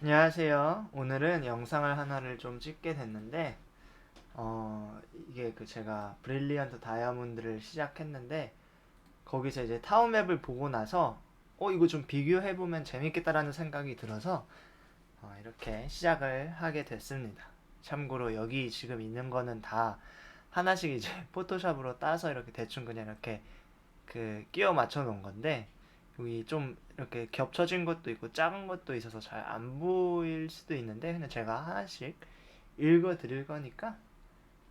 안녕하세요. 오늘은 영상을 하나를 좀 찍게 됐는데, 어, 이게 그 제가 브릴리언트 다이아몬드를 시작했는데, 거기서 이제 타운맵을 보고 나서, 어, 이거 좀 비교해보면 재밌겠다라는 생각이 들어서, 어, 이렇게 시작을 하게 됐습니다. 참고로 여기 지금 있는 거는 다 하나씩 이제 포토샵으로 따서 이렇게 대충 그냥 이렇게 그 끼워 맞춰 놓은 건데, 여기 좀 이렇게 겹쳐진 것도 있고 작은 것도 있어서 잘 안 보일 수도 있는데 그냥 제가 하나씩 읽어 드릴 거니까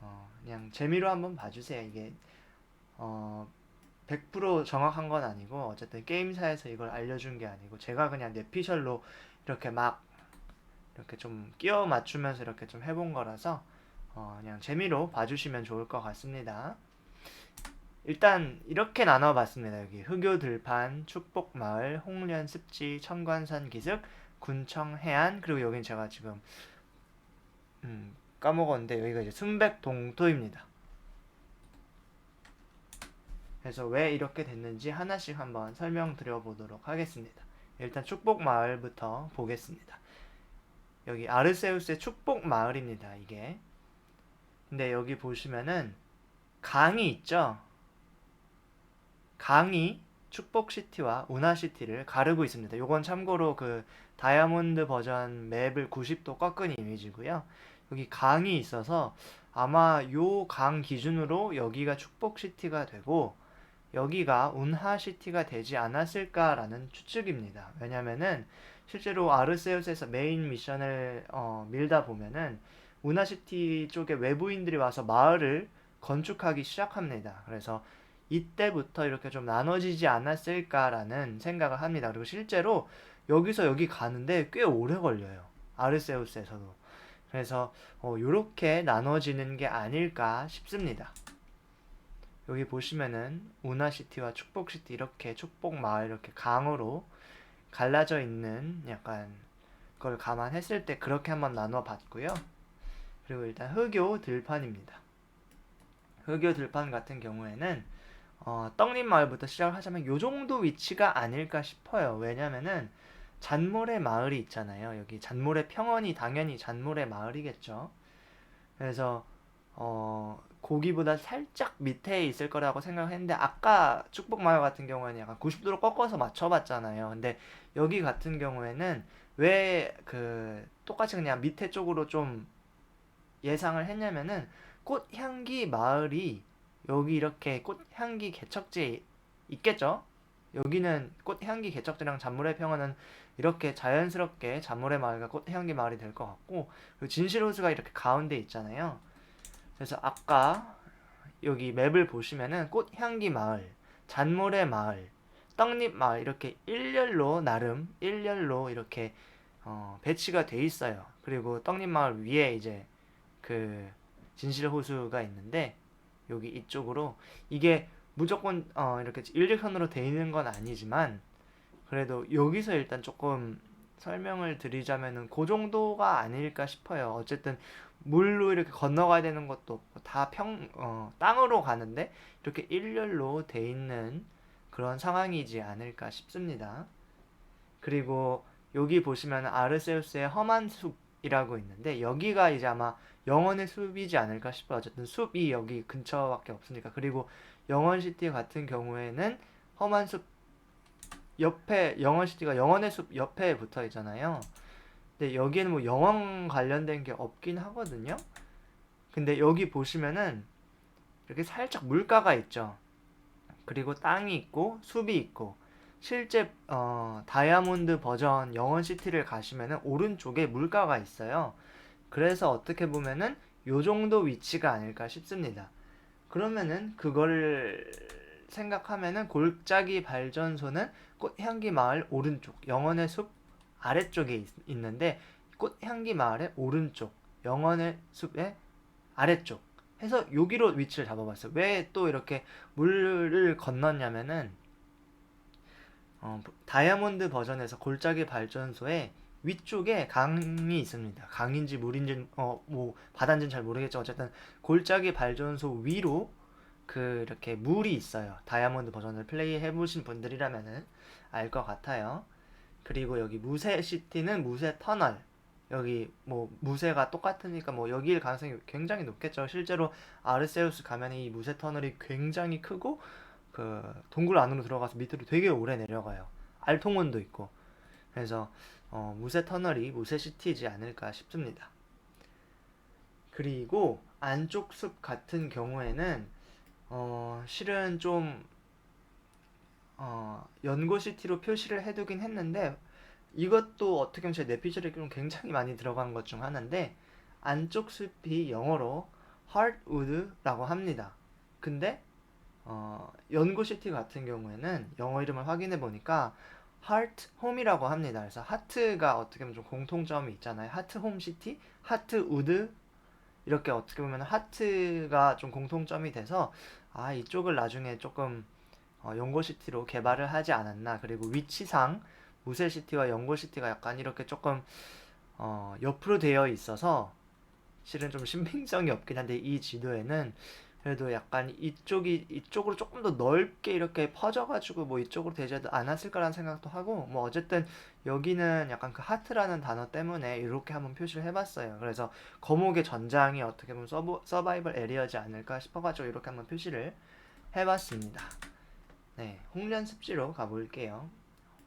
어 그냥 재미로 한번 봐주세요. 이게 어 100% 정확한 건 아니고 어쨌든 게임사에서 이걸 알려준 게 아니고 제가 그냥 뇌피셜로 이렇게 막 이렇게 좀 끼워 맞추면서 이렇게 좀 해본 거라서 어 그냥 재미로 봐주시면 좋을 것 같습니다. 일단 이렇게 나눠봤습니다. 여기 흑요 들판, 축복마을, 홍련 습지, 청관산 기슭, 군청 해안 그리고 여긴 제가 지금 음, 까먹었는데 여기가 이제 순백 동토입니다. 그래서 왜 이렇게 됐는지 하나씩 한번 설명드려 보도록 하겠습니다. 일단 축복 마을부터 보겠습니다. 여기 아르세우스의 축복 마을입니다. 이게 근데 여기 보시면은 강이 있죠. 강이 축복시티와 운하시티를 가르고 있습니다. 요건 참고로 그 다이아몬드 버전 맵을 90도 꺾은 이미지고요. 여기 강이 있어서 아마 요 강 기준으로 여기가 축복시티가 되고 여기가 운하시티가 되지 않았을까라는 추측입니다. 왜냐면은 실제로 아르세우스에서 메인 미션을 어, 밀다 보면은 운하시티 쪽에 외부인들이 와서 마을을 건축하기 시작합니다. 그래서 이때부터 이렇게 좀 나눠지지 않았을까라는 생각을 합니다. 그리고 실제로 여기서 여기 가는데 꽤 오래 걸려요. 아르세우스에서도. 그래서 어, 이렇게 나눠지는 게 아닐까 싶습니다. 여기 보시면은 우나시티와 축복시티 이렇게 축복마을 이렇게 강으로 갈라져 있는 약간 그걸 감안했을 때 그렇게 한번 나눠 봤고요. 그리고 일단 흑요 들판입니다. 흑요 들판 같은 경우에는 어, 떡잎 마을부터 시작을 하자면 요 정도 위치가 아닐까 싶어요. 왜냐면은 잔모래 마을이 있잖아요. 여기 잔모래 평원이 당연히 잔모래 마을이겠죠. 그래서 어, 고기보다 살짝 밑에 있을 거라고 생각했는데 아까 축복 마을 같은 경우에는 약간 90도로 꺾어서 맞춰봤잖아요. 근데 여기 같은 경우에는 왜 그 똑같이 그냥 밑에 쪽으로 좀 예상을 했냐면은 꽃향기 마을이 여기 이렇게 꽃향기 개척지 있겠죠? 여기는 꽃향기 개척지랑 잔물의 평화는 이렇게 자연스럽게 잔물의 마을과 꽃향기 마을이 될 것 같고 그리고 진실 호수가 이렇게 가운데 있잖아요. 그래서 아까 여기 맵을 보시면은 꽃향기 마을, 잔물의 마을, 떡잎 마을 이렇게 일렬로 나름 일렬로 이렇게 어, 배치가 돼 있어요. 그리고 떡잎 마을 위에 이제 그 진실 호수가 있는데 여기 이쪽으로 이게 무조건 어 이렇게 일직선으로 돼 있는 건 아니지만 그래도 여기서 일단 조금 설명을 드리자면은 그 정도가 아닐까 싶어요. 어쨌든 물로 이렇게 건너가야 되는 것도 없고 다 평, 어, 땅으로 가는데 이렇게 일렬로 돼 있는 그런 상황이지 않을까 싶습니다. 그리고 여기 보시면 아르세우스의 험한 숲 이라고 있는데 여기가 이제 아마 영원의 숲이지 않을까 싶어요. 어쨌든 숲이 여기 근처밖에 없으니까. 그리고 영원시티 같은 경우에는 험한 숲 옆에 영원시티가 영원의 숲 옆에 붙어 있잖아요. 근데 여기에는 뭐 영원 관련된 게 없긴 하거든요. 근데 여기 보시면은 이렇게 살짝 물가가 있죠. 그리고 땅이 있고 숲이 있고 실제 어, 다이아몬드 버전 영원시티를 가시면은 오른쪽에 물가가 있어요. 그래서 어떻게 보면은 요 정도 위치가 아닐까 싶습니다. 그러면은 그걸 생각하면은 골짜기 발전소는 꽃향기 마을 오른쪽, 영원의 숲 아래쪽에 있, 있는데 꽃향기 마을의 오른쪽, 영원의 숲의 아래쪽 해서 여기로 위치를 잡아봤어요. 왜 또 이렇게 물을 건넜냐면은 어, 다이아몬드 버전에서 골짜기 발전소에 위쪽에 강이 있습니다. 강인지 물인지 어 뭐 바다인지는 잘 모르겠죠. 어쨌든 골짜기 발전소 위로 그 이렇게 물이 있어요. 다이아몬드 버전을 플레이해 보신 분들이라면은 알 것 같아요. 그리고 여기 무쇠 시티는 무쇠 터널. 여기 뭐 무쇠가 똑같으니까 뭐 여기일 가능성이 굉장히 높겠죠. 실제로 아르세우스 가면 이 무쇠 터널이 굉장히 크고 그 동굴 안으로 들어가서 밑으로 되게 오래 내려가요. 알통원도 있고. 그래서 어, 무쇠 터널이 무쇠 시티이지 않을까 싶습니다. 그리고 안쪽 숲 같은 경우에는 어, 실은 좀 어, 연고 시티로 표시를 해두긴 했는데 이것도 어떻게 보면 제 내피셜에 좀 굉장히 많이 들어간 것 중 하나인데 안쪽 숲이 영어로 Heartwood라고 합니다. 근데 어, 연고시티 같은 경우에는 영어 이름을 확인해 보니까 Heart Home이라고 합니다. 그래서 하트가 어떻게 보면 좀 공통점이 있잖아요. 하트 홈 시티, 하트 우드 이렇게 어떻게 보면 하트가 좀 공통점이 돼서 아 이쪽을 나중에 조금 어, 연고시티로 개발을 하지 않았나 그리고 위치상 무쇠시티와 연고시티가 약간 이렇게 조금 어, 옆으로 되어 있어서 실은 좀 신빙성이 없긴 한데 이 지도에는 그래도 약간 이쪽이 이쪽으로 조금 더 넓게 이렇게 퍼져가지고 뭐 이쪽으로 되지 않았을까라는 생각도 하고 뭐 어쨌든 여기는 약간 그 하트라는 단어 때문에 이렇게 한번 표시를 해봤어요. 그래서 거목의 전장이 어떻게 보면 서브, 서바이벌 에리어지 않을까 싶어가지고 이렇게 한번 표시를 해봤습니다. 네, 홍련 습지로 가볼게요.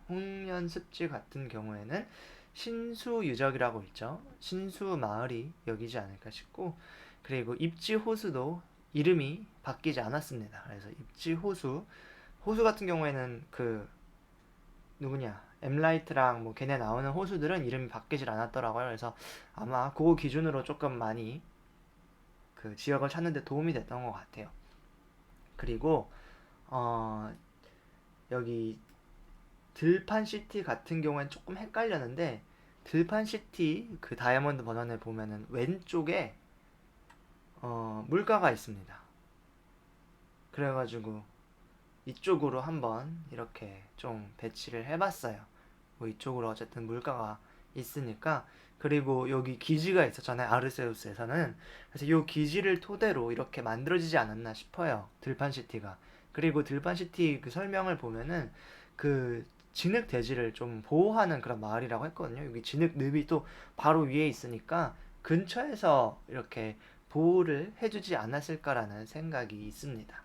홍련 습지 같은 경우에는 신수 유적이라고 있죠. 신수 마을이 여기지 않을까 싶고 그리고 입지 호수도 이름이 바뀌지 않았습니다. 그래서 입지 호수 호수 같은 경우에는 그 누구냐 엠라이트랑 뭐 걔네 나오는 호수들은 이름이 바뀌질 않았더라고요. 그래서 아마 그거 기준으로 조금 많이 그 지역을 찾는데 도움이 됐던 것 같아요. 그리고 어 여기 들판 시티 같은 경우엔 조금 헷갈렸는데 들판 시티 그 다이아몬드 버전을 보면은 왼쪽에 어, 물가가 있습니다. 그래가지고 이쪽으로 한번 이렇게 좀 배치를 해봤어요. 뭐 이쪽으로 어쨌든 물가가 있으니까 그리고 여기 기지가 있었잖아요. 아르세우스에서는 그래서 이 기지를 토대로 이렇게 만들어지지 않았나 싶어요. 들판시티가 그리고 들판시티 그 설명을 보면은 그 진흙 대지를 좀 보호하는 그런 마을이라고 했거든요. 여기 진흙 늪이 또 바로 위에 있으니까 근처에서 이렇게 보호를 해주지 않았을까라는 생각이 있습니다.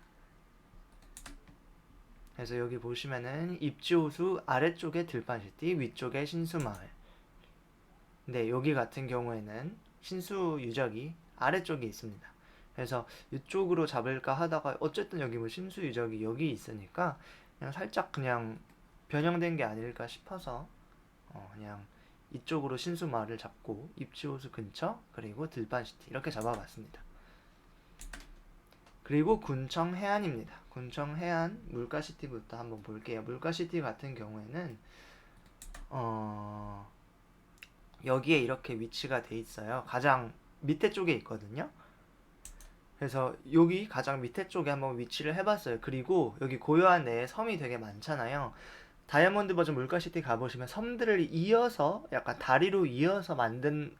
그래서 여기 보시면은 입지호수 아래쪽에 들판시티, 위쪽에 신수마을. 근데 여기 같은 경우에는 신수 유적이 아래쪽에 있습니다. 그래서 이쪽으로 잡을까 하다가 어쨌든 여기 뭐 신수 유적이 여기 있으니까 그냥 살짝 그냥 변형된 게 아닐까 싶어서 어 그냥 이쪽으로 신수마을을 잡고 입지호수 근처 그리고 들반시티 이렇게 잡아봤습니다. 그리고 군청 해안입니다. 군청 해안 물가시티부터 한번 볼게요. 물가시티 같은 경우에는 어 여기에 이렇게 위치가 돼 있어요. 가장 밑에 쪽에 있거든요. 그래서 여기 가장 밑에 쪽에 한번 위치를 해봤어요. 그리고 여기 고요한 내에 섬이 되게 많잖아요. 다이아몬드 버전 물가시티 가보시면 섬들을 이어서 약간 다리로 이어서 만든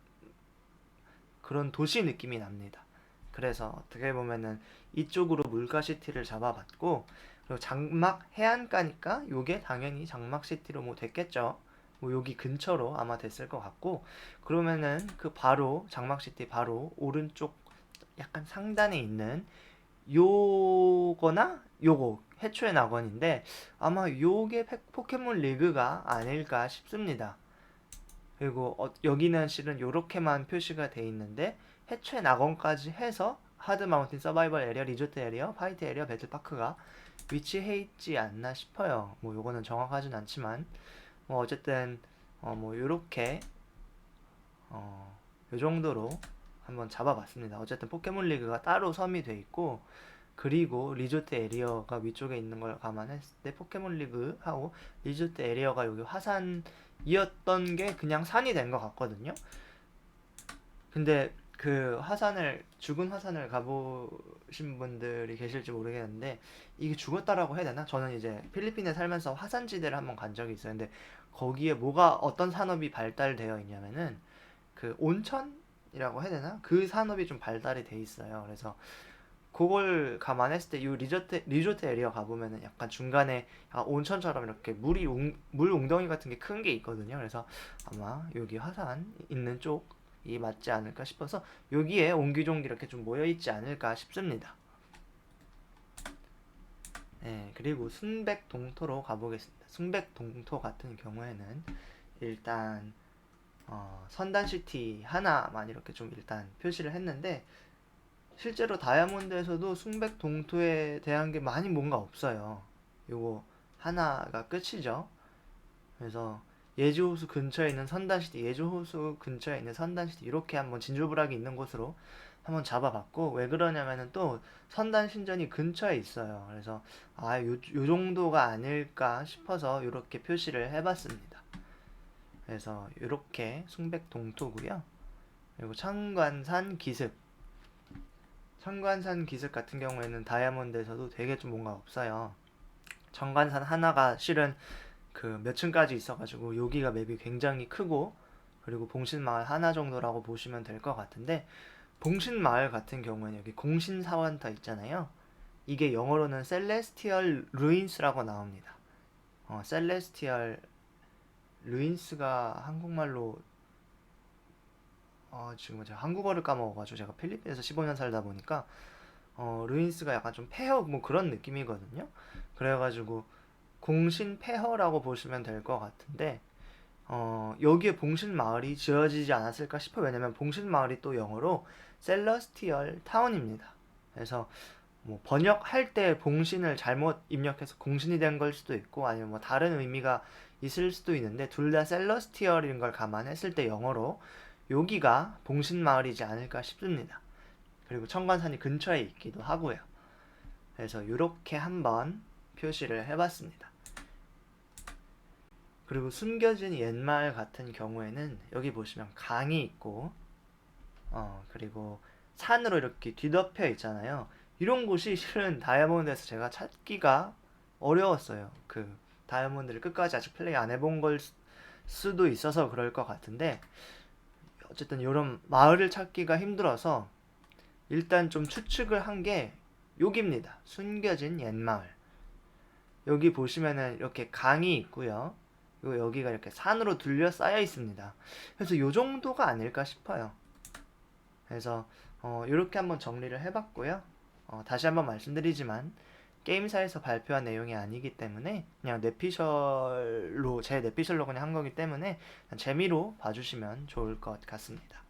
그런 도시 느낌이 납니다. 그래서 어떻게 보면은 이쪽으로 물가시티를 잡아봤고 그리고 장막 해안가니까 요게 당연히 장막시티로 뭐 됐겠죠. 뭐 여기 근처로 아마 됐을 것 같고 그러면은 그 바로 장막시티 바로 오른쪽 약간 상단에 있는 요거나 요거 해초의 낙원인데 아마 요게 포켓몬 리그가 아닐까 싶습니다. 그리고 어, 여기는 실은 요렇게만 표시가 돼 있는데 해초의 낙원까지 해서 하드 마운틴 서바이벌 에리어, 리조트 에리어, 파이트 에리어, 배틀파크가 위치해 있지 않나 싶어요. 뭐 요거는 정확하진 않지만 뭐 어쨌든 어 뭐 요렇게 어 요 정도로 한번 잡아봤습니다. 어쨌든 포켓몬 리그가 따로 섬이 돼 있고 그리고 리조트 에리어가 위쪽에 있는 걸 감안했을 때 포켓몬 리그하고 리조트 에리어가 여기 화산이었던 게 그냥 산이 된 것 같거든요. 근데 그 화산을 죽은 화산을 가보신 분들이 계실지 모르겠는데 이게 죽었다라고 해야 되나? 저는 이제 필리핀에 살면서 화산지대를 한번 간 적이. 근데 거기에 뭐가 어떤 산업이 발달되어 있냐면은 그 온천이라고 해야 되나? 그 산업이 좀 발달이 돼 있어요. 그래서 그걸 감안했을 때 이 리조트 리조트 에리어 가보면은 약간 중간에 아, 온천처럼 이렇게 물이 웅, 물 웅덩이 같은 게 큰 게 있거든요. 그래서 아마 여기 화산 있는 쪽이 맞지 않을까 싶어서 여기에 옹기종기 이렇게 좀 모여 있지 않을까 싶습니다. 네, 그리고 순백 동토로 가보겠습니다. 순백 동토 같은 경우에는 일단 어, 선단시티 하나만 이렇게 좀 일단 표시를 했는데 실제로 다이아몬드에서도 순백동토에 대한 게 많이 뭔가 없어요. 요거 하나가 끝이죠. 그래서 예주호수 근처에 있는 선단시티, 예주호수 근처에 있는 선단시티 이렇게 한번 진주부락이 있는 곳으로 한번 잡아봤고 왜 그러냐면은 또 선단 신전이 근처에 있어요. 그래서 아, 요, 요 정도가 아닐까 싶어서 이렇게 표시를 해봤습니다. 그래서 이렇게 숭백 동토고요. 그리고 창관산 기슭. 창관산 기슭 같은 경우에는 다이아몬드에서도 되게 좀 뭔가 없어요. 청관산 하나가 실은 그 몇 층까지 있어가지고 여기가 맵이 굉장히 크고 그리고 봉신마을 하나 정도라고 보시면 될 것 같은데 봉신마을 같은 경우에는 여기 공신사원터 있잖아요. 이게 영어로는 셀레스티얼 루인스라고 나옵니다. 어, 셀레스티얼 루인스가 한국말로 어, 지금 제가 한국어를 까먹어가지고 제가 필리핀에서 15년 살다 보니까 어, 루인스가 약간 좀 폐허 뭐 그런 느낌이거든요. 그래가지고 공신 폐허라고 보시면 될 것 같은데 어, 여기에 봉신 마을이 지어지지 않았을까 싶어요. 왜냐면 봉신 마을이 또 영어로 셀러스티얼 타운입니다. 그래서 뭐 번역할 때 봉신을 잘못 입력해서 공신이 된 걸 수도 있고 아니면 뭐 다른 의미가 있을 수도 있는데 둘 다 셀러스티얼인 걸 감안했을 때 영어로 여기가 봉신 마을이지 않을까 싶습니다. 그리고 청관산이 근처에 있기도 하고요. 그래서 이렇게 한번 표시를 해봤습니다. 그리고 숨겨진 옛말 같은 경우에는 여기 보시면 강이 있고 어 그리고 산으로 이렇게 뒤덮여 있잖아요. 이런 곳이 실은 다이아몬드에서 제가 찾기가 어려웠어요. 그 다이아몬드를 끝까지 아직 플레이 안 해본 걸 수- 수도 있어서 그럴 것 같은데 어쨌든 이런 마을을 찾기가 힘들어서 일단 좀 추측을 한 게 여기입니다. 숨겨진 옛마을. 여기 보시면은 이렇게 강이 있고요. 그리고 여기가 이렇게 산으로 둘러싸여 있습니다. 그래서 요 정도가 아닐까 싶어요. 그래서 어, 이렇게 한번 정리를 해봤고요. 어, 다시 한번 말씀드리지만 게임사에서 발표한 내용이 아니기 때문에 그냥 내피셜로 제 내피셜로 그냥 한 거기 때문에 재미로 봐주시면 좋을 것 같습니다.